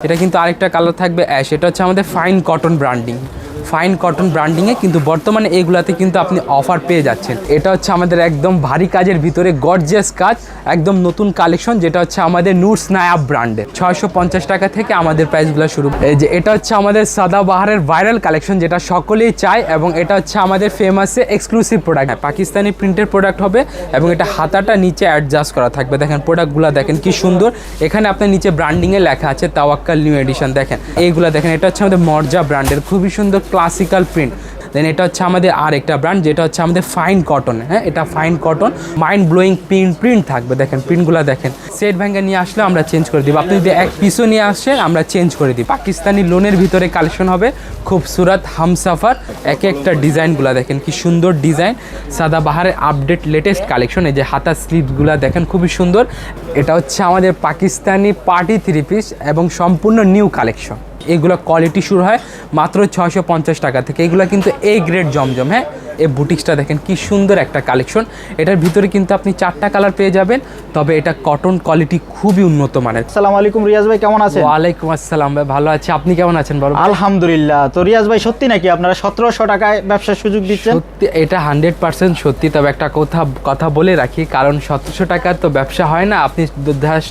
এটা কিন্তু আরেকটা কালার থাকবে অ্যাশ এটা হচ্ছে আমাদের fine cotton branding fine cotton ব্র্যান্ডিংয়ে কিন্তু বর্তমানে এগুলাতে কিন্তু আপনি অফার পেয়ে যাচ্ছেন। এটা হচ্ছে আমাদের একদম ভারী কাজের ভিতরে গর্জিয়াস কাজ, একদম নতুন কালেকশন যেটা হচ্ছে আমাদের নুটস নায়াব ব্র্যান্ডের ছয়শো পঞ্চাশ টাকা থেকে আমাদের প্রাইসগুলো শুরু। যে, এটা হচ্ছে আমাদের সাদাবাহারের ভাইরাল কালেকশন যেটা সকলেই চায়, এবং এটা হচ্ছে আমাদের ফেমাসে এক্সক্লুসিভ প্রোডাক্ট পাকিস্তানি প্রিন্টের প্রোডাক্ট হবে, এবং এটা হাতাটা নিচে অ্যাডজাস্ট করা থাকবে। দেখেন প্রোডাক্টগুলো দেখেন, কি সুন্দর। এখানে আপনার নিচে ব্র্যান্ডিংয়ে লেখা আছে, তাওয়াক্কাল নিউ এডিশন দেখেন। এইগুলো দেখেন, এটা হচ্ছে আমাদের মর্জা ব্র্যান্ডের খুবই সুন্দর ক্লাসিক্যাল প্রিন্ট দেন এটা হচ্ছে আমাদের আর একটা ব্র্যান্ড যেটা হচ্ছে আমাদের ফাইন কটন হ্যাঁ? এটা fine cotton mind blowing print print থাকবে। দেখেন প্রিন্টগুলো দেখেন। সেট ভ্যাঙ্গে নিয়ে আসলে আমরা চেঞ্জ করে দিব। আপনি যদি এক পিসও নিয়ে আসেন, আমরা চেঞ্জ করে দিই। পাকিস্তানি লোনের ভিতরে কালেকশন হবে খুব সুরাত, হামসাফার, এক একটা ডিজাইনগুলো দেখেন, কি সুন্দর ডিজাইন। সাদা বাহারের আপডেট লেটেস্ট কালেকশন এই যে হাতা স্লিভগুলো দেখেন, খুবই সুন্দর। এটা হচ্ছে আমাদের পাকিস্তানি পার্টি থ্রি পিস এবং সম্পূর্ণ নিউ কালেকশন এগুলো কোয়ালিটি শুরু হয় মাত্র ছয়শো পঞ্চাশ টাকা থেকে। এগুলো কিন্তু এ গ্রেড জমজম হ্যাঁ? এই বুটিক্সটা দেখেন কি সুন্দর একটা কালেকশন। এটার ভিতরে কিন্তু আপনি চারটা কালার পেয়ে যাবেন তবে এটা কটন কোয়ালিটি খুবই উন্নত মানের। আসসালামু আলাইকুম রিয়াজ ভাই কেমন আছেন? ওয়ালাইকুম আসসালাম ভাই ভালো আছি। আপনি কেমন আছেন বলো আলহামদুলিল্লাহ। তো রিয়াজ ভাই সত্যি নাকি আপনারা সতেরোশো টাকায় ব্যবসার সুযোগ দিচ্ছেন? সত্যি এটা হান্ড্রেড পার্সেন্ট সত্যি তবে একটা কথা কথা বলে রাখি কারণ সতেরোশো টাকার তো ব্যবসা হয় না আপনি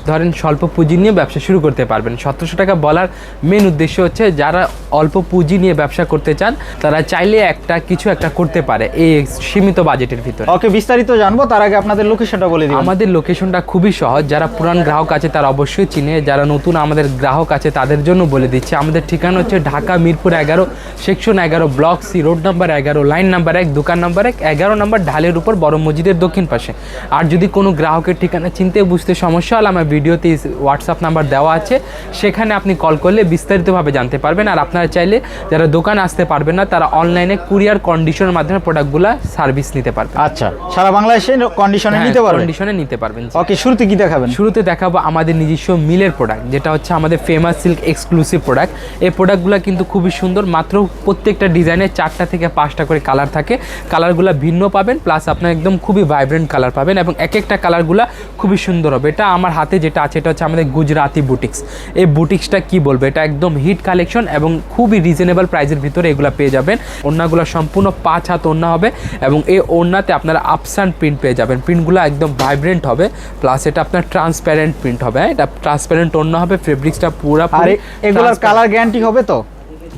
ধরেন স্বল্প পুঁজি নিয়ে ব্যবসা শুরু করতে পারবেন। সতেরোশো টাকা বলার মেন উদ্দেশ্য হচ্ছে যারা অল্প পুঁজি নিয়ে ব্যবসা করতে চান তারা চাইলে একটা কিছু একটা করতে পারে এই সীমিত বাজেটের ভিতরে। ওকে বিস্তারিত জানব তার আগে আপনাদের লোকেশনটা বলে দিন আমাদের লোকেশনটা খুবই সহজ যারা পুরান গ্রাহক আছে তারা অবশ্যই চিনে যারা নতুন আমাদের গ্রাহক আছে তাদের জন্য বলে দিচ্ছি। আমাদের ঠিকানা হচ্ছে ঢাকা মিরপুর এগারো সেকশন এগারো ব্লক সি রোড নাম্বার এগারো লাইন নাম্বার এক দোকান নাম্বার এক এগারো নাম্বার ঢালের উপর বড় মসজিদের দক্ষিণ পাশে। আর যদি কোনো গ্রাহকের ঠিকানা চিনতে বুঝতে সমস্যা হলে আমার ভিডিওতে হোয়াটসঅ্যাপ নাম্বার দেওয়া আছে সেখানে আপনি কল করলে বিস্তারিতভাবে জানতে পারবেন। আর আপনারা চাইলে যারা দোকান আসতে পারবেন না তারা অনলাইনে কুরিয়ার কন্ডিশনের মাধ্যমে প্রোডাক্টগুলো সার্ভিস নিতে পারবেন। আচ্ছা সারা বাংলাদেশে কন্ডিশনে নিতে পারবেন? কন্ডিশনে নিতে পারবেন ওকে শুরুতে কি দেখাবেন? শুরুতে দেখাবো আমাদের নিজস্ব মিলের প্রোডাক্ট যেটা হচ্ছে আমাদের ফেমাস সিল্ক এক্সক্লুসিভ প্রোডাক্ট এই প্রোডাক্টগুলো কিন্তু খুবই সুন্দর মাত্র প্রত্যেকটা ডিজাইনের চারটা থেকে পাঁচটা করে কালার থাকে। কালারগুলো ভিন্ন পাবেন প্লাস আপনার একদম খুবই ভাইব্রেন্ট কালার পাবেন এবং এক একটা কালারগুলো খুবই সুন্দর হবে। এটা আমার হাতে যেটা আছে এটা হচ্ছে আমাদের গুজরাতি বুটিক্স এই বুটিক্সটা কি বলব? এটা একদম হিট কালেকশন এবং খুবই রিজনেবল প্রাইসের ভিতরে এগুলো পেয়ে যাবেন। ওড়নাগুলো সম্পূর্ণ পাঁচ হাত ওড়না হবে এবং এই ওড়নাতে আপনারা আপসান প্রিন্ট পেয়ে যাবেন। প্রিন্টগুলো একদম ভাইব্রেন্ট হবে প্লাস এটা আপনার ট্রান্সপ্যারেন্ট প্রিন্ট হবে হ্যাঁ? এটা ট্রান্সপ্যারেন্ট ওড়না হবে ফেব্রিক্সটা পুরো আর এগুলোর কালার গ্যারান্টি হবে তো?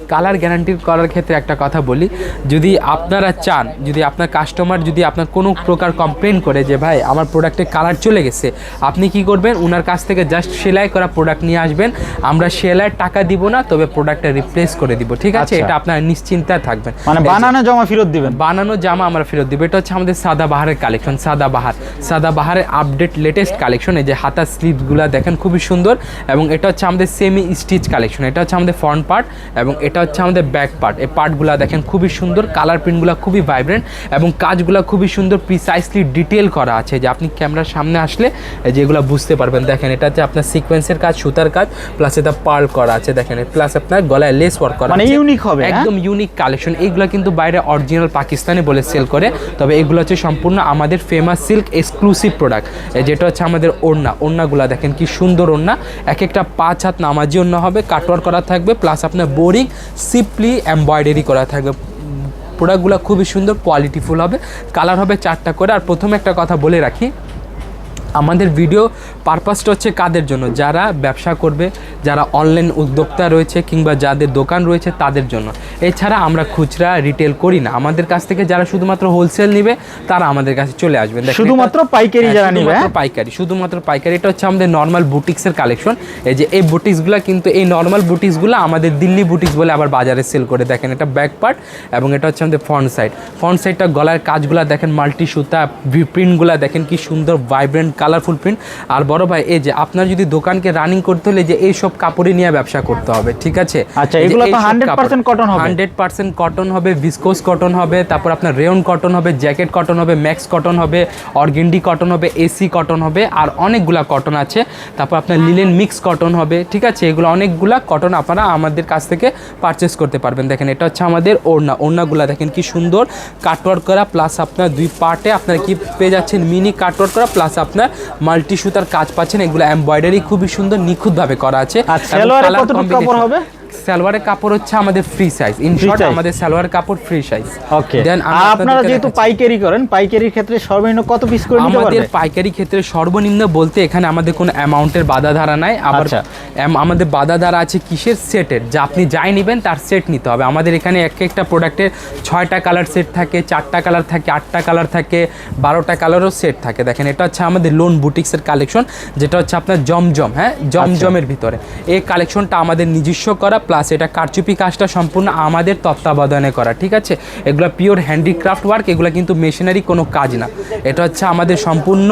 কালার গ্যারান্টি করার ক্ষেত্রে একটা কথা বলি যদি আপনারা চান যদি আপনার কাস্টমার যদি আপনার কোনো প্রকার কমপ্লেন করে যে ভাই আমার প্রোডাক্টে কালার চলে গেছে আপনি কি করবেন? ওনার কাছ থেকে জাস্ট সেলাই করা প্রোডাক্ট নিয়ে আসবেন। আমরা সেলাইয়ের টাকা দিব না তবে প্রোডাক্টটা রিপ্লেস করে দিব ঠিক আছে? আচ্ছা। এটা আপনার নিশ্চিন্তায় থাকবেন। মানে বানানো জামা ফেরত দিবেন? বানানো জামা আমরা ফেরত দিব। এটা হচ্ছে আমাদের সাদা বাহারের কালেকশন সাদা বাহার। সাদা বাহারের আপডেট লেটেস্ট কালেকশন এই যে হাতা স্লিভগুলো দেখেন খুবই সুন্দর এবং এটা হচ্ছে আমাদের সেমি স্টিচ কালেকশন এটা হচ্ছে আমাদের ফ্রন্ট পার্ট এবং এটা হচ্ছে আমাদের ব্যাক পার্ট এই পার্টগুলো দেখেন খুবই সুন্দর কালার প্রিন্টগুলো খুবই ভাইব্রেন্ট এবং কাজগুলো খুবই সুন্দর প্রিসাইসলি ডিটেল করা আছে যে আপনি ক্যামেরার সামনে আসলে যেগুলো বুঝতে পারবেন। দেখেন এটা হচ্ছে আপনার সিকোয়েন্সের কাজ সুতার কাজ প্লাস এটা পার্ল করা আছে দেখেন। প্লাস আপনার গলায় লেস ওয়ার্ক করা মানে unique হবে, হ্যাঁ? একদম ইউনিক কালেকশন এইগুলো কিন্তু বাইরে অরিজিনাল পাকিস্তানি বলে সেল করে। তবে এগুলো হচ্ছে সম্পূর্ণ আমাদের ফেমাস সিল্ক এক্সক্লুসিভ প্রোডাক্ট যেটা হচ্ছে আমাদের ওড়না। ওড়নাগুলো দেখেন কি সুন্দর ওড়না। এক একটা পাঁচ হাত নামাজি ওড়না হবে কাটওয়ার করা থাকবে প্লাস আপনার বোরিং সিম্পলি এমব্রয়ডারি করা থাকবে। প্রোডাক্টগুলো খুবই সুন্দর কোয়ালিটিফুল হবে। কালার হবে চারটা করে। আর প্রথমে একটা কথা বলে রাখি। আমাদের ভিডিও পারপাসটা হচ্ছে কাদের জন্য? যারা ব্যবসা করবে যারা অনলাইন উদ্যোক্তা রয়েছে কিংবা যাদের দোকান রয়েছে তাদের জন্য। এছাড়া আমরা খুচরা রিটেল করি না। আমাদের কাছ থেকে যারা শুধুমাত্র হোলসেল নিবে তারা আমাদের কাছে চলে আসবেন শুধুমাত্র পাইকারি হ্যাঁ, যারা নিবে, হ্যাঁ? পাইকারি। শুধুমাত্র পাইকারি। এটা হচ্ছে আমাদের নর্মাল বুটিক্সের কালেকশন এই যে এই বুটিক্সগুলো কিন্তু এই নর্মাল বুটিক্সগুলো আমাদের দিল্লি বুটিক্স বলে আবার বাজারে সেল করে। দেখেন এটা ব্যাক পার্ট এবং এটা হচ্ছে আমাদের ফ্রন্ট সাইড ফ্রন্ট সাইডটা গলার কাজগুলো দেখেন মাল্টি সুতা প্রিন্টগুলো দেখেন কি সুন্দর ভাইব্রেন্ট কালারফুল প্রিন্ট। আর বড় ভাই এই যে আপনার যদি দোকানকে রানিং করতে হলে যে এই সব কাপড়ই নিয়ে ব্যবসা করতে হবে ঠিক আছে? আচ্ছা, এগুলো তো 100% cotton হবে? হান্ড্রেড পার্সেন্ট কটন হবে ভিসকোস কটন হবে তারপর আপনার রেয়ন কটন হবে জ্যাকেট কটন হবে ম্যাক্স কটন হবে অর্গেন্ডি কটন হবে এসি কটন হবে আর অনেকগুলা কটন আছে। তারপর আপনার লিলেন মিক্স কটন হবে ঠিক আছে? এগুলো অনেকগুলা কটন আপনারা আমাদের কাছ থেকে পারচেস করতে পারবেন। দেখেন এটা হচ্ছে আমাদের ওড়না। ওড়নাগুলা দেখেন কি সুন্দর কাটওয়ার্ক করা প্লাস আপনার দুই পার্টে আপনার কি পেয়ে যাচ্ছেন? মিনি কাটওয়ার্ক করা প্লাস আপনার মাল্টি সুতার কাজ পাচ্ছেন এগুলো এমব্রয়ডারি খুবই সুন্দর নিখুঁতভাবে করা আছে আর কতটুকু কাপড় হবে? সালোয়ারের কাপড় হচ্ছে আমাদের ফ্রি সাইজ ইন শর্ট আমাদের সালোয়ার কাপড় ফ্রি সাইজ ওকে দেন আপনারা যেহেতু পাইকারি করেন পাইকারির ক্ষেত্রে সর্বনিম্ন কত পিস করে নিতে আমাদের পাইকারি ক্ষেত্রে সর্বনিম্ন বলতে এখানে আমাদের কোনো অ্যামাউন্টের বাধা ধারা নাই। আবার আচ্ছা। আমাদের বাধা ধারা আছে কিসের? সেটের যা আপনি যাই নেবেন তার সেট নিতে হবে। আমাদের এখানে এক একটা প্রোডাক্টের ছয়টা কালার সেট থাকে চারটা কালার থাকে আটটা কালার থাকে বারোটা কালারও সেট থাকে। দেখেন এটা হচ্ছে আমাদের লোন বুটিক্সের কালেকশন যেটা হচ্ছে আপনার জমজম হ্যাঁ? জমজমের ভিতরে। এই কালেকশনটা আমাদের নিজস্ব করা প্লাস এটা কারচুপি কাজটা সম্পূর্ণ আমাদের তত্ত্বাবধানে করা ঠিক আছে? এগুলো পিওর হ্যান্ডিক্রাফট ওয়ার্ক এগুলো কিন্তু মেশিনারি কোনো কাজ না। এটা হচ্ছে আমাদের সম্পূর্ণ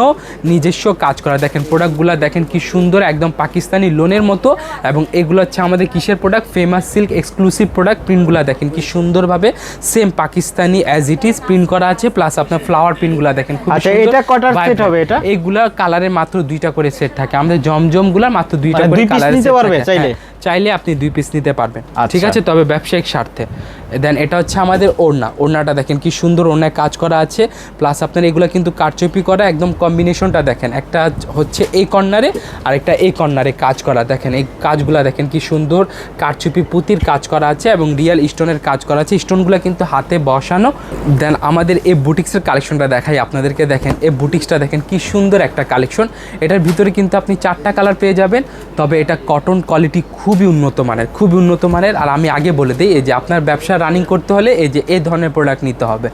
নিজস্ব কাজ করা। দেখেন প্রোডাক্টগুলো দেখেন কি সুন্দর একদম পাকিস্তানি লোনের মতো এবং এগুলো হচ্ছে আমাদের কিসের product famous silk exclusive product প্রিন্টগুলো দেখেন কি সুন্দরভাবে same Pakistani as it is print করা আছে প্লাস আপনার ফ্লাওয়ার প্রিন্টগুলো দেখেন আচ্ছা, এটা কটার set হবে এটা? এইগুলা কালারে মাত্র দুইটা করে সেট থাকে। আমাদের জমজমগুলা মাত্র দুইটা মানে করে কালার piece কালারে নিতে পারবে চাইলে? চাইলে আপনি দুই পিস নিতে পারবেন। ঠিক আচ্ছা। আছে? তবে ব্যবসায়িক স্বার্থে। দেন এটা হচ্ছে আমাদের ওড়না। ওড়নাটা দেখেন কি সুন্দর ওড়নায় কাজ করা আছে। প্লাস আপনার এগুলো কিন্তু কারচুপি করা, একদম কম্বিনেশনটা দেখেন। একটা হচ্ছে এই কর্নারে আর একটা এই কর্নারে কাজ করা। দেখেন এই কাজগুলো দেখেন কি সুন্দর কারচুপি পুঁতির কাজ করা আছে এবং রিয়েল স্টোনের কাজ করা আছে। স্টোনগুলো কিন্তু হাতে বসানো। দেন আমাদের এই বুটিক্সের কালেকশনটা দেখাই আপনাদেরকে। দেখেন এই বুটিক্সটা দেখেন কি সুন্দর একটা কালেকশন এটার ভিতরে কিন্তু আপনি চারটা কালার পেয়ে যাবেন। তবে এটা কটন কোয়ালিটি খুবই উন্নত মানের, খুবই উন্নত মানের। আর আমি আগে বলে দিই, এই যে আপনার ব্যবসা রানিং করতে হলে এই যে এই ধরনের প্রোডাক্ট নিতে হবে।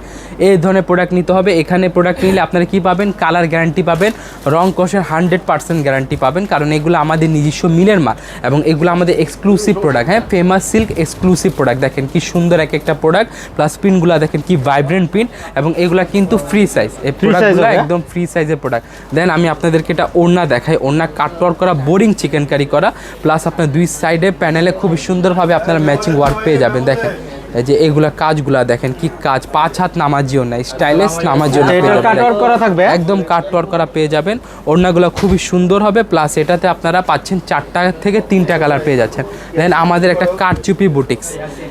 এই ধরনের প্রোডাক্ট নিতে হবে এখানে প্রোডাক্ট নিলে আপনারা কি পাবেন? কালার গ্যারান্টি পাবেন রং কষের হান্ড্রেড পার্সেন্ট গ্যারান্টি পাবেন কারণ এগুলো আমাদের নিজস্ব মিলের মাল এবং এগুলো আমাদের এক্সক্লুসিভ প্রোডাক্ট হ্যাঁ ফেমাস সিল্ক এক্সক্লুসিভ প্রোডাক্ট দেখেন কি সুন্দর এক একটা প্রোডাক্ট প্লাস প্রিন্টগুলো দেখেন কি ভাইব্রেন্ট প্রিন্ট এবং এগুলা কিন্তু ফ্রি সাইজ এই প্রোডাক্টগুলো একদম ফ্রি সাইজের প্রোডাক্ট দেন আমি আপনাদেরকে এটা ওড়না দেখাই। ওড়না কাটওয়ার করা বোরিং চিকেন কারি করা প্লাস আপনার দুই সাইডে প্যানেলে খুবই সুন্দরভাবে আপনারা ম্যাচিং ওয়ার্ক পেয়ে যাবেন। দেখেন যে এগুলা কাজগুলা দেখেন কি কাজ পাঁচ হাত নামাজিও নাই স্টাইলিশ নামাজিও এটার কাটওয়ার্ক করা থাকবে? একদম কাটওয়ার করা পেয়ে যাবেন। ওড়নাগুলো খুবই সুন্দর হবে প্লাস এটাতে আপনারা পাচ্ছেন চারটা থেকে তিনটা কালার পেয়ে যাচ্ছেন। দেন আমাদের একটা কারচুপি বুটিক্স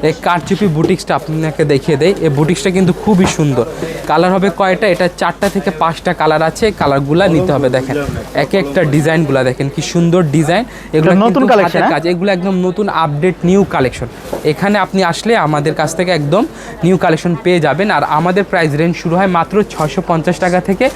এই কারচুপি বুটিক্সটা আপনাকে দেখিয়ে দেয় এই বুটিক্সটা কিন্তু খুবই সুন্দর। কালার হবে কয়টা? এটা চারটা থেকে পাঁচটা কালার আছে কালারগুলা নিতে হবে দেখেন। এক একটা ডিজাইনগুলো দেখেন কি সুন্দর ডিজাইন। এগুলো নতুন হাতের হ্যাঁ? কাজ। এগুলো একদম নতুন আপডেট নিউ কালেকশন এখানে আপনি আসলে আমাদের কাছ থেকে একদম নিউ কালেকশন পেয়ে যাবেন। আর আমাদের প্রাইস রেঞ্জ শুরু হয় মাত্র ছশো পঞ্চাশ টাকা থেকে।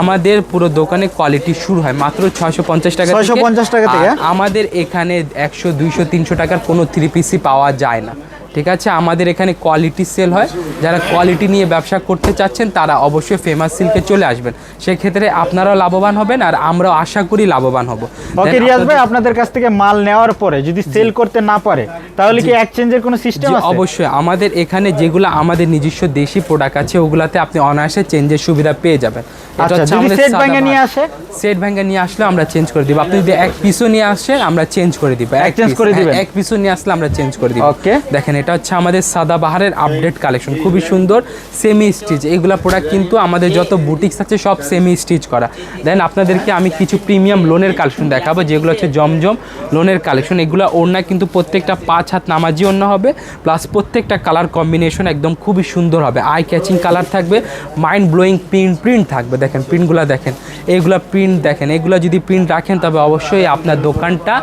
আমাদের পুরো দোকানে কোয়ালিটি শুরু হয় মাত্র ছশো পঞ্চাশ টাকা 650 টাকা থেকে? আমাদের এখানে একশো দুইশো তিনশো টাকার কোনো থ্রি পিসি পাওয়া যায় না। ঠিক আছে? আমাদের এখানে কোয়ালিটি সেল হয়। যারা কোয়ালিটি নিয়ে ব্যবসা করতে চাচ্ছেন তারা অবশ্যই ফেমাস সিল্কে চলে আসবেন। সেক্ষেত্রে আপনারাও লাভবান হবেন আর আমরাও আশা করি লাভবান হব। ওকে রিয়াজ ভাই আপনাদের- কাছ থেকে মাল নেওয়ার পরে যদি সেল করতে না পারে তাহলে কি এক্সচেঞ্জের কোনো সিস্টেম আছে? অবশ্যই। আমাদের এখানে যেগুলো আমাদের নিজস্ব দেশি প্রোডাক্ট আছে ওগুলাতে আপনি অনায়াসে চেঞ্জের সুবিধা পেয়ে যাবেন। আচ্ছা, সাদা ভাঙা নিয়ে আসে? সেট ভাঙ্গা নিয়ে আসলে আমরা চেঞ্জ করে দিব। আপনি যদি এক পিসও নিয়ে আসেন আমরা চেঞ্জ করে দিব। এক করে হ্যাঁ, দিবেন? এক পিসও নিয়ে আসলে আমরা চেঞ্জ করে দিব। Okay. দেখেন এটা হচ্ছে আমাদের সাদা বাহারের আপডেট কালেকশন খুবই সুন্দর সেমি স্টিচ এইগুলা প্রোডাক্ট কিন্তু আমাদের যত বুটিক্স আছে সব সেমি স্টিচ করা। দেন আপনাদেরকে আমি কিছু প্রিমিয়াম লোনের কালেকশন দেখাবো, যেগুলো হচ্ছে জমজম লোনের কালেকশন এগুলো ওড়না কিন্তু প্রত্যেকটা পাঁচ হাত নামাজি ওড়না হবে প্লাস প্রত্যেকটা কালার কম্বিনেশন একদম খুবই সুন্দর হবে। আই ক্যাচিং কালার থাকবে মাইন্ড ব্লোয়িং প্রিন্ট প্রিন্ট থাকবে। দেখেন প্রিন্টগুলো দেখেন এইগুলা প্রিন্ট দেখেন। এগুলো যদি প্রিন্ট রাখেন, তবে অবশ্যই আপনার দোকানটা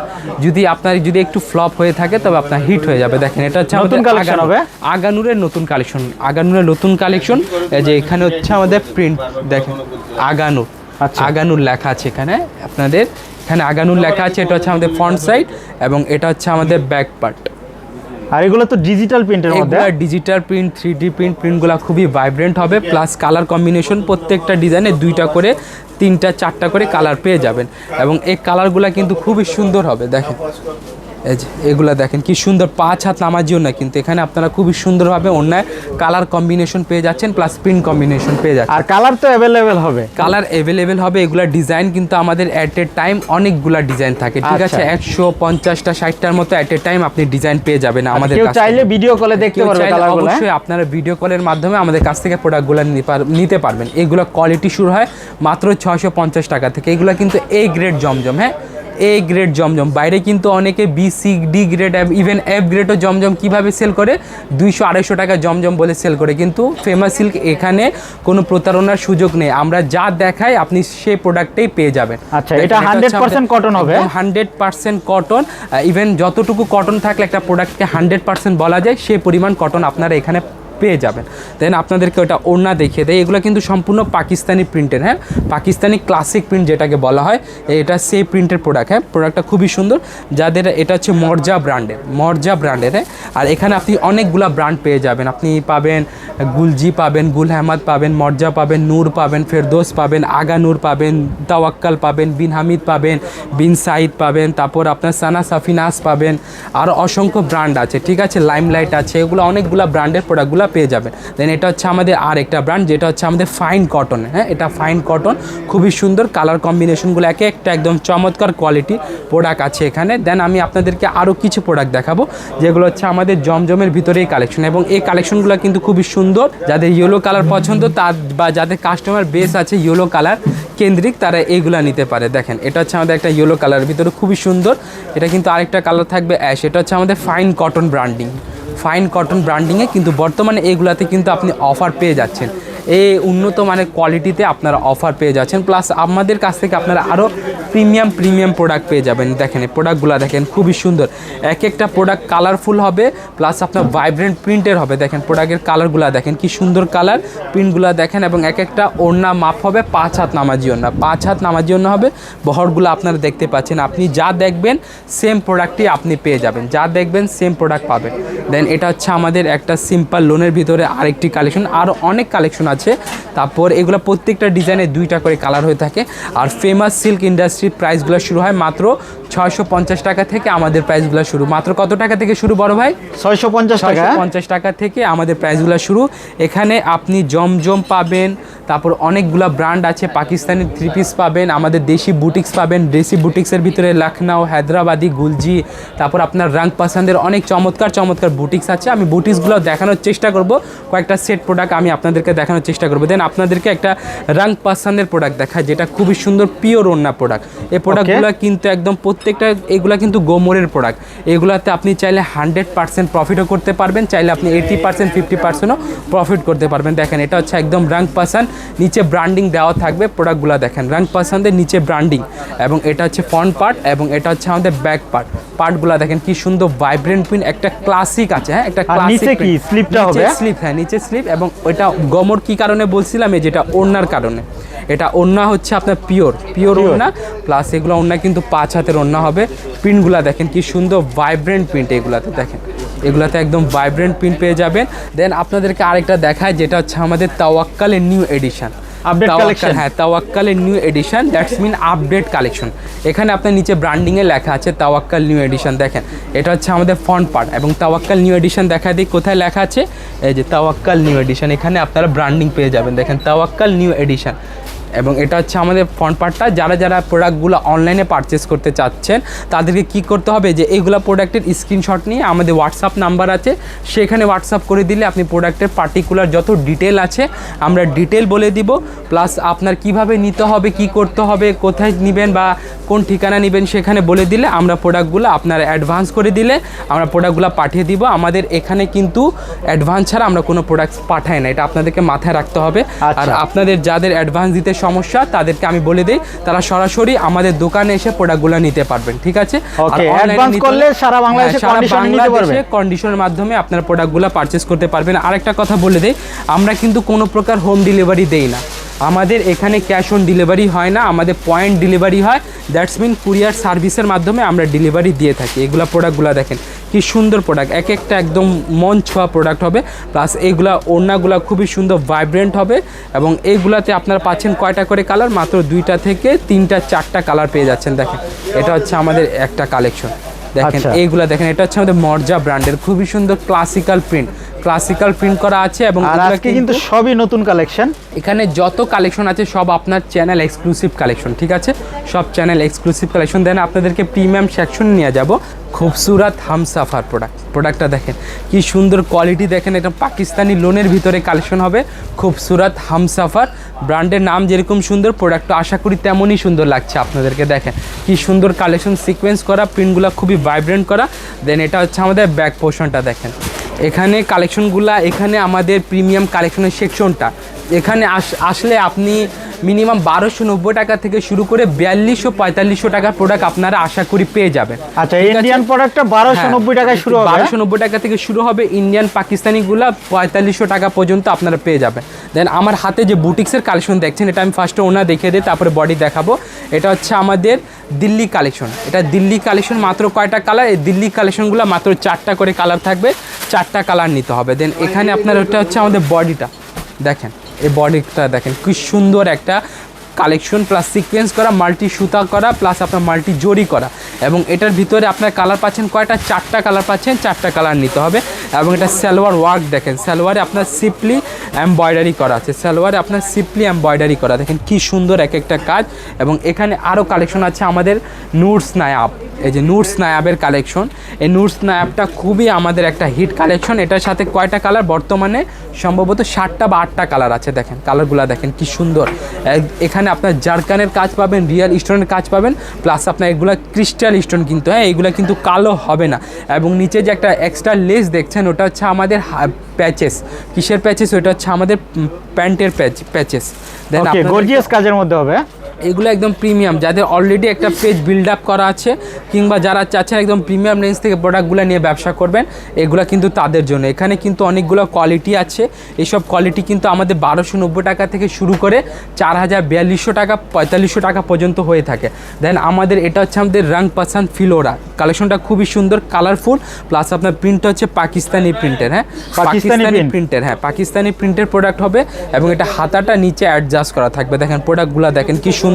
যদি আপনার যদি একটু ফ্লপ হয়ে থাকে, তবে আপনার হিট হয়ে যাবে। দেখেন, এটা হচ্ছে নতুন আগানু- হবে? আগানুরের নতুন কালেকশন আগানুরের নতুন কালেকশন যে এখানে হচ্ছে আমাদের প্রিন্ট দেখেন আগানুর আচ্ছা। আগানুর লেখা আছে এখানে আপনাদের। এখানে আগানুর লেখা আছে এটা হচ্ছে আমাদের ফ্রন্ট সাইড এবং এটা হচ্ছে আমাদের ব্যাক পার্ট আর এগুলো তো ডিজিটাল প্রিন্টের মধ্যে। Digital print three D print প্রিন্টগুলো খুবই ভাইব্রেন্ট হবে। প্লাস কালার কম্বিনেশন প্রত্যেকটা ডিজাইনে দুইটা করে তিনটা চারটা করে কালার পেয়ে যাবেন। এবং এই কালারগুলো কিন্তু খুবই সুন্দর হবে দেখেন। এই যে এগুলা দেখেন কি সুন্দর পাঁচ হাত নামাজিও না কিন্তু এখানে আপনারা খুবই সুন্দরভাবে অন্যায় কালার কম্বিনেশন পেয়ে যাচ্ছেন প্লাস প্রিন্ট কম্বিনেশন পেয়ে যাচ্ছেন আর কালার তো অ্যাভেলেবেল হবে কালার অ্যাভেলেবেল হবে এগুলা ডিজাইন কিন্তু আমাদের অ্যাট এ টাইম অনেকগুলা ডিজাইন থাকে ঠিক আছে আচ্ছা। একশো পঞ্চাশটা ষাটটার মতো অ্যাট এ টাইম আপনি ডিজাইন পেয়ে যাবেন আমাদের। চাইলে ভিডিও কলে দেখতে পারবে হ্যাঁ? অবশ্যই আপনারা ভিডিও কলের মাধ্যমে আমাদের কাছ থেকে প্রোডাক্টগুলো নিতে পারবেন এগুলো কোয়ালিটি শুরু হয় মাত্র ছয়শো পঞ্চাশ টাকা থেকে এগুলো কিন্তু এই গ্রেড জমজম হ্যাঁ এ গ্রেড জমজম। বাইরে কিন্তু অনেকে B C D grade even F গ্রেডও জমজম কীভাবে সেল করে? দুইশো আড়াইশো টাকা জমজম বলে সেল করে। কিন্তু ফেমাস সিল্ক এখানে কোনো প্রতারণার সুযোগ নেই। আমরা যা দেখাই আপনি সেই প্রোডাক্টেই পেয়ে যাবেন। আচ্ছা, এটা 100% cotton হবে? হান্ড্রেড পার্সেন্ট কটন ইভেন যতটুকু কটন থাকলে একটা প্রোডাক্টকে হান্ড্রেড পার্সেন্ট বলা যায় সেই পরিমাণ কটন আপনারা এখানে পেয়ে যাবেন। দেন আপনাদেরকে ওটা ওড়না দেখিয়ে দেয়। এগুলো কিন্তু সম্পূর্ণ পাকিস্তানি প্রিন্টের হ্যাঁ? পাকিস্তানি ক্লাসিক প্রিন্ট যেটাকে বলা হয়, এটা সেই প্রিন্টের প্রোডাক্ট হ্যাঁ? প্রোডাক্টটা খুবই সুন্দর। যাদের এটা হচ্ছে মর্জা ব্র্যান্ডের মর্জা ব্র্যান্ডের হ্যাঁ? আর এখানে আপনি অনেকগুলা ব্র্যান্ড পেয়ে যাবেন। আপনি পাবেন গুলজি পাবেন গুল আহমদ পাবেন, মর্জা পাবেন, নূর পাবেন, ফেরদোস পাবেন আগা নূর পাবেন, তাওয়াক্কাল পাবেন, বিন হামিদ পাবেন, বিন সাইদ পাবেন, তারপর আপনার সানা সাফিনাস পাবেন, আর অসংখ্য ব্র্যান্ড আছে, ঠিক আছে? লাইমলাইট আছে, এগুলো অনেকগুলো ব্র্যান্ডের প্রোডাক্টগুলো পেয়ে যাবেন দেন এটা হচ্ছে আমাদের আর একটা ব্র্যান্ড যেটা হচ্ছে আমাদের ফাইন কটন হ্যাঁ? এটা ফাইন কটন খুবই সুন্দর কালার কম্বিনেশনগুলো একে একটা একদম চমৎকার কোয়ালিটি প্রোডাক্ট আছে এখানে। দেন আমি আপনাদেরকে আরও কিছু প্রোডাক্ট দেখাবো, যেগুলো হচ্ছে আমাদের জমজমের ভিতরেই কালেকশন এবং এই কালেকশনগুলো কিন্তু খুবই সুন্দর। যাদের ইয়েলো কালার পছন্দ, তার বা যাদের কাস্টমার বেস আছে ইয়েলো কালার কেন্দ্রিক, তারা এইগুলা নিতে পারে। দেখেন, এটা হচ্ছে আমাদের একটা ইয়েলো কালার ভিতরে খুবই সুন্দর। এটা কিন্তু আরেকটা কালার থাকবে অ্যাশ এটা হচ্ছে আমাদের fine cotton branding fine cotton ব্র্যান্ডিংয়ে কিন্তু বর্তমানে এইগুলাতে কিন্তু আপনি অফার পেয়ে যাচ্ছেন। এই উন্নত মানের কোয়ালিটিতে আপনারা অফার পেয়ে যাচ্ছেন। প্লাস আমাদের কাছ থেকে আপনারা আরও প্রিমিয়াম প্রিমিয়াম প্রোডাক্ট পেয়ে যাবেন। দেখেন প্রোডাক্টগুলো দেখেন, খুবই সুন্দর। এক একটা প্রোডাক্ট কালারফুল হবে প্লাস আপনার ভাইব্রেন্ট প্রিন্টের হবে। দেখেন প্রোডাক্টের কালারগুলো দেখেন, কি সুন্দর কালার প্রিন্টগুলো দেখেন, এবং এক একটা ওড়না মাপ হবে পাঁচ হাত নামাজি ওড়না। পাঁচ হাত নামাজি ওড়না হবে, বহরগুলো আপনারা দেখতে পাচ্ছেন। আপনি যা দেখবেন সেম প্রোডাক্টই আপনি পেয়ে যাবেন। যা দেখবেন সেম প্রোডাক্ট পাবেন। দেন এটা হচ্ছে আমাদের একটা সিম্পল লোনের ভিতরে আরেকটি কালেকশন আরও অনেক কালেকশন আছে। তারপর এগুলো প্রত্যেকটা ডিজাইনে দুইটা করে কালার হয়ে থাকে। আর ফেমাস সিল্ক ইন্ডাস্ট্রির প্রাইসগুলো শুরু হয় মাত্র ছয়শো পঞ্চাশ টাকা থেকে আমাদের প্রাইসগুলো শুরু। মাত্র কত টাকা থেকে শুরু বড় ভাই? ছয়শো পঞ্চাশ টাকা। পঞ্চাশ টাকা থেকে আমাদের প্রাইসগুলো শুরু। এখানে আপনি জমজম পাবেন তারপর অনেকগুলো ব্র্যান্ড আছে। পাকিস্তানি থ্রি পিস পাবেন আমাদের দেশি বুটিক্স পাবেন দেশি বুটিক্সের ভিতরে লখনউ হায়দ্রাবাদি গুলজি তারপর আপনার রাং পাসান্দের অনেক চমৎকার চমৎকার বুটিক্স আছে। আমি বুটিক্সগুলো দেখানোর চেষ্টা করব। কয়েকটা সেট প্রোডাক্ট আমি আপনাদেরকে দেখানোর চেষ্টা করব। দেন আপনাদেরকে একটা রাং পাসান্দের প্রোডাক্ট দেখায় যেটা খুবই সুন্দর পিওর ওন্না প্রোডাক্ট এই প্রোডাক্টগুলো কিন্তু একদম প্রত্যেকটা এগুলা কিন্তু গোমরের প্রোডাক্ট এগুলাতে আপনি চাইলে হান্ড্রেড পার্সেন্ট প্রফিটও করতে পারবেন চাইলে আপনি এইটি পার্সেন্ট ফিফটি পার্সেন্টও প্রফিট করতে পারবেন। দেখেন এটা হচ্ছে একদম রাং পাসান নিচে ব্র্যান্ডিং দেওয়া থাকবে প্রোডাক্টগুলো দেখেন। রাং পাসানদের নিচে ব্র্যান্ডিং এবং এটা হচ্ছে ফ্রন্ট পার্ট এবং এটা হচ্ছে আমাদের ব্যাক পার্ট পার্টগুলো দেখেন কি সুন্দর ভাইব্রেন্ট প্রিন্ট একটা ক্লাসিক আছে হ্যাঁ? একটা নিচে ক্লাসিক কি? স্লিপটা হবে? স্লিপ হ্যাঁ নিচে স্লিপ এবং ওটা গমর কি কারণে বলছিলাম এই যেটা ওড়নার কারণে? এটা ওড়না হচ্ছে আপনার পিওর পিওর। ওড়না প্লাস এগুলো ওড়না কিন্তু পাঁচ হাতের ওড়না হবে। প্রিন্টগুলো দেখেন কি সুন্দর ভাইব্রেন্ট প্রিন্ট এগুলাতে দেখেন। এগুলাতে একদম ভাইব্রেন্ট প্রিন্ট পেয়ে যাবেন। দেন আপনাদেরকে আরেকটা দেখায় যেটা হচ্ছে আমাদের তাওয়াক্কালের নিউ এডিশন Update কালেকশন হ্যাঁ তাওয়াক্কালের new edition that's mean update collection এখানে আপনার নিচে ব্র্যান্ডিংয়ে লেখা আছে তাওয়াক্কাল নিউ এডিশন দেখেন। এটা হচ্ছে আমাদের ফ্রন্ট পার্ট এবং তাওয়াক্কাল নিউ এডিশন দেখা দিই কোথায় লেখা আছে? এই যে তাওয়াক্কাল নিউ এডিশন এখানে আপনারা ব্র্যান্ডিং পেয়ে যাবেন দেখেন তাওয়াক্কাল নিউ এডিশন এবং এটা হচ্ছে আমাদের ফ্রন্ট পার্টটা যারা যারা প্রোডাক্টগুলো অনলাইনে পারচেস করতে চাচ্ছেন তাদেরকে কি করতে হবে যে এইগুলো প্রোডাক্টের স্ক্রিনশট নিয়ে আমাদের হোয়াটসঅ্যাপ নাম্বার আছে সেখানে হোয়াটসঅ্যাপ করে দিলে আপনি প্রোডাক্টের পার্টিকুলার যত ডিটেল আছে আমরা ডিটেল বলে দিব। প্লাস আপনার কীভাবে নিতে হবে কি করতে হবে কোথায় নেবেন বা কোন ঠিকানা নেবেন সেখানে বলে দিলে আমরা প্রোডাক্টগুলো আপনার অ্যাডভান্স করে দিলে আমরা প্রোডাক্টগুলো পাঠিয়ে দিব। আমাদের এখানে কিন্তু অ্যাডভান্স ছাড়া আমরা কোনো প্রোডাক্ট পাঠাই না। এটা আপনাদেরকে মাথায় রাখতে হবে। আর আচ্ছা। আপনাদের যাদের অ্যাডভান্স দিতে সমস্যা তাদেরকে আমি বলে দিই তারা সরাসরি আমাদের দোকানে এসে প্রোডাক্টগুলো নিতে পারবেন ঠিক আছে? করলে সারা বাংলাদেশে হ্যাঁ, বাংলাদেশে। কন্ডিশনের মাধ্যমে আপনার প্রোডাক্টগুলো পারচেস করতে পারবেন। আরেকটা কথা বলে দিই আমরা কিন্তু কোনো প্রকার হোম ডেলিভারি দেই না। আমাদের এখানে ক্যাশ অন ডেলিভারি হয় না আমাদের পয়েন্ট ডেলিভারি হয়। দ্যাটস মিন কুরিয়ার সার্ভিসের মাধ্যমে আমরা ডেলিভারি দিয়ে থাকি। এগুলো প্রোডাক্টগুলো দেখেন কি সুন্দর প্রোডাক্ট এক একটা একদম মন ছোঁয়া প্রোডাক্ট হবে। প্লাস এইগুলা ওড়নাগুলো খুবই সুন্দর ভাইব্রেন্ট হবে। এবং এইগুলাতে আপনারা পাচ্ছেন কয়টা করে কালার মাত্র দুইটা থেকে তিনটা চারটা কালার পেয়ে যাচ্ছেন দেখেন। এটা হচ্ছে আমাদের একটা কালেকশন দেখেন আচ্ছা। এইগুলা দেখেন এটা হচ্ছে আমাদের মর্জা ব্র্যান্ডের খুবই সুন্দর ক্লাসিক্যাল প্রিন্ট ক্লাসিক্যাল প্রিন্ট করা আছে এবং আর আজকে কিন্তু সবই নতুন কালেকশন এখানে যত কালেকশন আছে সব আপনার চ্যানেল এক্সক্লুসিভ কালেকশন ঠিক আছে? সব চ্যানেল এক্সক্লুসিভ কালেকশন দেন আপনাদেরকে প্রিমিয়াম সেকশন নিয়ে যাব। খুবসুরত হামসাফার প্রোডাক্ট প্রোডাক্টটা দেখেন কি সুন্দর কোয়ালিটি দেখেন এটা পাকিস্তানি লোনের ভিতরে কালেকশন হবে। খুবসুরত হামসাফার। ব্র্যান্ডের নাম যেরকম সুন্দর প্রোডাক্টটা আশা করি তেমনই সুন্দর লাগছে আপনাদেরকে দেখেন। কি সুন্দর কালেকশন সিকোয়েন্স করা প্রিন্টগুলো খুবই ভাইব্রেন্ট করা। দেন এটা হচ্ছে আমাদের ব্যাক পোর্শনটা দেখেন। এখানে কালেকশনগুলা এখানে আমাদের প্রিমিয়াম কালেকশনের সেকশনটা এখানে আস- আসলে আপনি মিনিমাম বারোশো নব্বই টাকা থেকে শুরু করে বিয়াল্লিশশো পঁয়তাল্লিশশো টাকার প্রোডাক্ট আপনারা আশা করি পেয়ে যাবেন। আচ্ছা ইন্ডিয়ান প্রোডাক্টটা বারোশো নব্বই টাকায় শুরু হবে হ্যাঁ। বারোশো নব্বই টাকা থেকে শুরু হবে ইন্ডিয়ান পাকিস্তানিগুলা পঁয়তাল্লিশশো টাকা পর্যন্ত আপনারা পেয়ে যাবেন। দেন আমার হাতে যে বুটিক্সের কালেকশন দেখছেন এটা আমি ফার্স্টে ওনা দেখিয়ে দিই তারপরে বডি দেখাবো। এটা হচ্ছে আমাদের দিল্লি কালেকশন। এটা দিল্লি কালেকশন মাত্র কয়টা কালার? এই দিল্লি কালেকশনগুলো মাত্র চারটা করে কালার থাকবে, চারটা কালার নিতে হবে। দেন এখানে আপনার ওটা হচ্ছে আমাদের বডিটা দেখেন, এই বডিটা দেখেন, কি সুন্দর একটা কালেকশন প্লাস সিকোয়েন্স করা, মাল্টি সুতা করা, প্লাস আপনার মাল্টি জরি করা। এবং এটার ভিতরে আপনার কালার পাচ্ছেন কয়টা? চারটা কালার পাচ্ছেন, চারটা কালার নিতে হবে। এবং এটা সালোয়ার ওয়ার্ক দেখেন, সালোয়ারে আপনার সিপলি এমব্রয়ডারি করা আছে। সালোয়ারে আপনার সিপলি এমব্রয়ডারি করা। দেখেন কি সুন্দর এক একটা কাজ। এবং এখানে আরও কালেকশন আছে আমাদের নুটস নায়াব। এই যে নুটস নায়াবের কালেকশন এই নুটস নায়াবটা খুবই আমাদের একটা হিট কালেকশন এটার সাথে কয়টা কালার বর্তমানে সম্ভবত ষাটটা বা আটটা কালার আছে দেখেন। কালারগুলো দেখেন কি সুন্দর। এখানে আপনার জারকানের কাজ পাবেন রিয়েল স্টোনের কাজ পাবেন প্লাস আপনার এগুলো ক্রিস্টাল স্টোন কিন্তু হ্যাঁ এগুলো কিন্তু কালো হবে না। এবং নিচে যে একটা এক্সট্রা লেস দেখছেন ওটা হচ্ছে আমাদের প্যাচেস কিসের প্যাচেস ওটা হচ্ছে আমাদের প্যান্টের প্যাচ প্যাচেস দেন গর্জিয়াস কাজের মধ্যে হবে। এগুলো একদম প্রিমিয়াম যাদের অলরেডি একটা পেজ বিল্ড আপ করা আছে কিংবা যারা চাচ্ছেন একদম প্রিমিয়াম রেঞ্জ থেকে প্রোডাক্টগুলো নিয়ে ব্যবসা করবেন এগুলো কিন্তু তাদের জন্য। এখানে কিন্তু অনেকগুলো কোয়ালিটি আছে। এইসব কোয়ালিটি কিন্তু আমাদের বারোশো নব্বই টাকা থেকে শুরু করে চার হাজার বিয়াল্লিশশো টাকা পঁয়তাল্লিশশো টাকা পর্যন্ত হয়ে থাকে। দেন আমাদের এটা হচ্ছে আমাদের রং পাসান ফিলোরা কালেকশনটা খুবই সুন্দর কালারফুল প্লাস আপনার প্রিন্ট হচ্ছে পাকিস্তানি প্রিন্টের হ্যাঁ? পাকিস্তানি প্রিন্টের হ্যাঁ পাকিস্তানি প্রিন্টের প্রোডাক্ট হবে এবং এটা হাতাটা নিচে অ্যাডজাস্ট করা থাকবে। দেখেন প্রোডাক্টগুলো দেখেন কি সুন্দর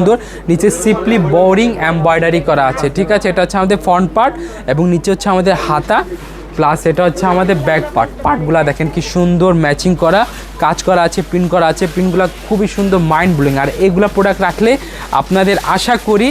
নিচে সিপলি বোরিং এমব্রয়ডারি করা আছে, ঠিক আছে? এটা হচ্ছে আমাদের ফ্রন্ট পার্ট এবং নিচে হচ্ছে আমাদের হাতা। প্লাস এটা হচ্ছে আমাদের ব্যাক পার্ট পার্টগুলো দেখেন কি সুন্দর ম্যাচিং করা, কাজ করা আছে প্রিন্ট করা আছে প্রিন্টগুলো খুবই সুন্দর মাইন্ড ব্লোয়িং আর এগুলো প্রোডাক্ট রাখলে আপনাদের আশা করি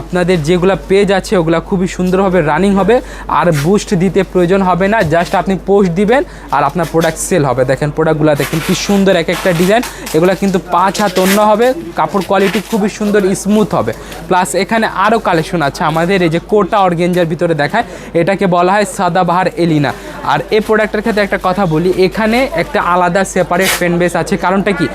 আপনাদের যেগুলো পেজ আছে, ওগুলো খুবই সুন্দরভাবে রানিং হবে। আর বুস্ট দিতে প্রয়োজন হবে না জাস্ট আপনি পোস্ট দিবেন আর আপনার প্রোডাক্ট সেল হবে। দেখেন প্রোডাক্টগুলো দেখেন কি সুন্দর এক একটা ডিজাইন এগুলো কিন্তু পাঁচ হাত অন্য হবে, কাপড় কোয়ালিটি খুবই সুন্দর স্মুথ হবে। প্লাস এখানে আরও কালেকশন আছে, আমাদের এই যে কোটা অর্গেঞ্জার ভিতরে দেখায়, এটাকে বলা হয় সাদাবাহার এলিনা আর এই প্রোডাক্টের ক্ষেত্রে একটা কথা বলি, এখানে একটা আলাদা সেপারেট ফ্যান বেস আছে। কারণটা কি?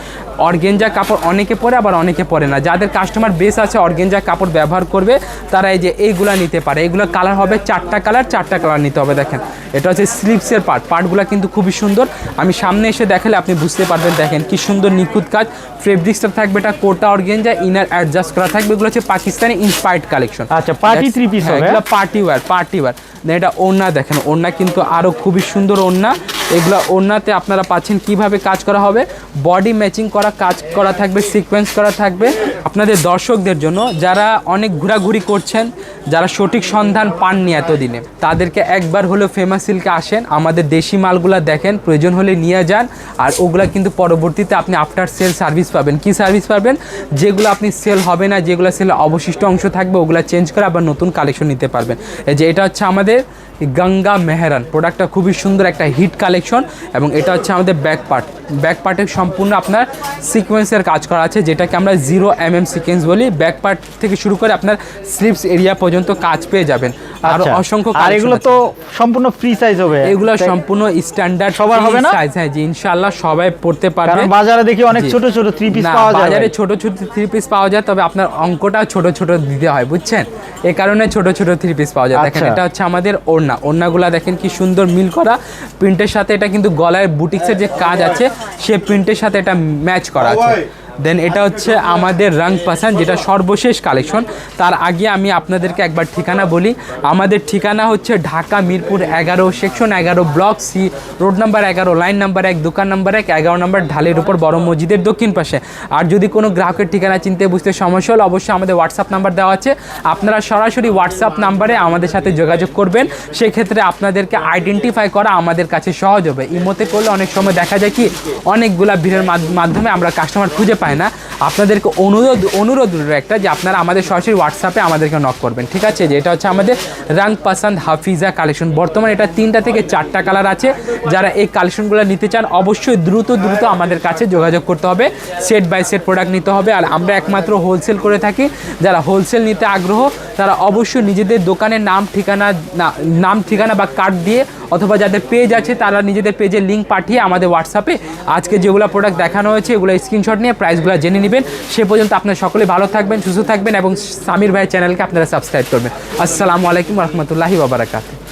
অর্গেঞ্জা কাপড় অনেকে পরে, আবার অনেকে পরে না। যাদের কাস্টমার বেস আছে, অর্গেঞ্জা কাপড় ব্যবহার করবে, তারা এই যে এইগুলা নিতে পারে। এগুলো কালার হবে চারটা কালার চারটা কালার নিতে হবে, দেখেন। এটা হচ্ছে স্লিপসের পার্ট। পার্টগুলো কিন্তু খুবই সুন্দর। আমি সামনে এসে দেখালে আপনি বুঝতে পারবেন দেখেন কি সুন্দর নিখুঁত কাজ। ফেব্রিক্সটা থাকবে এটা কোটা অর্গেঞ্জা ইনার অ্যাডজাস্ট করা থাকবে। এগুলো হচ্ছে পাকিস্তানি ইন্সপায়ার্ড কালেকশন আচ্ছা, পার্টি থ্রি পিস? এগুলো পার্টি ওয়ার পার্টি ওয়ার এটা ওড়না দেখেন ওড়না কিন্তু আরও খুবই সুন্দর ওড়না। এগুলো ওড়নাতে আপনারা পাচ্ছেন কীভাবে কাজ করা হবে। বডি ম্যাচিং করা, কাজ করা থাকবে সিকোয়েন্স করা থাকবে। আপনাদের দর্শকদের জন্য যারা অনেক ঘোরাঘুরি করছেন, যারা সঠিক সন্ধান পাননি এতদিনে, তাদেরকে একবার হলেও ফেমাস সিল্কে আসেন। আমাদের দেশি মালগুলা দেখেন, প্রয়োজন হলে নিয়ে যান। আর ওগুলা কিন্তু পরবর্তীতে আপনি আফটার সেল সার্ভিস পাবেন। কি সার্ভিস পাবেন? যেগুলো আপনি সেল হবে না, যেগুলো সেল অবশিষ্ট অংশ থাকবে, ওগুলো চেঞ্জ করে আবার নতুন কালেকশন নিতে পারবেন। যে এটা হচ্ছে আমাদের গঙ্গা মেহরান প্রোডাক্টটা খুবই সুন্দর একটা হিট কালেকশন এবং এটা হচ্ছে আমাদের ব্যাক পার্ট ব্যাক পার্টের সম্পূর্ণ আপনার সিকোয়েন্সের কাজ করা আছে যেটাকে আমরা জিরো এম এম সিকোয়েন্স বলি। ব্যাক পার্ট থেকে শুরু করে আপনার স্লিপস এরিয়া পর্যন্ত কাজ পেয়ে যাবেন। আরও আচ্ছা। অসংখ্য আর এগুলো তো সম্পূর্ণ ফ্রি সাইজ হবে। এগুলো সম্পূর্ণ স্ট্যান্ডার্ড সবার হবে না? সাইজ হ্যাঁ জি ইনশাআল্লাহ সবাই পড়তে পারবে। কারণ বাজারে দেখি অনেক ছোট ছোট থ্রি পিস পাওয়া যায় বাজারে ছোট ছোট থ্রি পিস পাওয়া যায় তবে আপনার অঙ্কটা ছোট ছোট দিতে হয় বুঝছেন? এই কারণে ছোট ছোট থ্রি পিস পাওয়া যায়। দেখেন আচ্ছা। এটা হচ্ছে আমাদের ওড়না। ওড়নাগুলা দেখেন কি সুন্দর মিল করা। প্রিন্টের সাথে এটা কিন্তু গলায় বুটিক্সের যে কাজ আছে, সে প্রিন্টের সাথে এটা ম্যাচ করা আছে। দেন এটা হচ্ছে আমাদের রং পাসান যেটা সর্বশেষ কালেকশন তার আগে আমি আপনাদেরকে একবার ঠিকানা বলি। আমাদের ঠিকানা হচ্ছে ঢাকা মিরপুর এগারো সেকশন এগারো ব্লক সি রোড নাম্বার এগারো লাইন নাম্বার এক, দোকান নাম্বার এক, এগারো নাম্বার ঢালের উপর বড় মসজিদের দক্ষিণ পাশে। আর যদি কোনো গ্রাহকের ঠিকানা চিনতে বুঝতে সমস্যা হলে অবশ্যই আমাদের হোয়াটসঅ্যাপ নাম্বার দেওয়া আছে। আপনারা সরাসরি হোয়াটসঅ্যাপ নাম্বারে আমাদের সাথে যোগাযোগ করবেন। সেক্ষেত্রে আপনাদেরকে আইডেন্টিফাই করা আমাদের কাছে সহজ হবে। ইমোতে করলে অনেক সময় দেখা যায় কি, অনেকগুলা ভিড়ের মাধ- মাধ্যমে আমরা কাস্টমার খুঁজে পাই না। আপনাদেরকে অনুরোধ অনুরোধ একটা যে আপনারা আমাদের সরাসরি হোয়াটসঅ্যাপে আমাদেরকে নক করবেন, ঠিক আছে? যে এটা হচ্ছে আমাদের রাং পাসান্দ হাফিজা কালেকশন বর্তমানে এটা তিনটা থেকে চারটা কালার আছে। যারা এই কালেকশনগুলো নিতে চান, অবশ্যই দ্রুত দ্রুত আমাদের কাছে যোগাযোগ করতে হবে। সেট বাই সেট প্রোডাক্ট নিতে হবে। আর আমরা একমাত্র হোলসেল করে থাকি। যারা হোলসেল নিতে আগ্রহ, তারা অবশ্যই নিজেদের দোকানের নাম, ঠিকানা নাম, ঠিকানা বা কার্ড দিয়ে অথবা যাদের পেজ আছে, তারা নিজেদের পেজের লিঙ্ক পাঠিয়ে আমাদের হোয়াটসঅ্যাপে আজকে যেগুলো প্রোডাক্ট দেখানো হয়েছে, এগুলো স্ক্রিনশট নিয়ে প্রাইসগুলো জেনে নেবেন সে পর্যন্ত আপনার সকলে ভালো থাকবেন, সুস্থ থাকবেন এবং সামির ভাই চ্যানেলকে আপনারা সাবস্ক্রাইব করবেন। আসসালামু আলাইকুম রহমতুল্লাহি বাবারাকাতু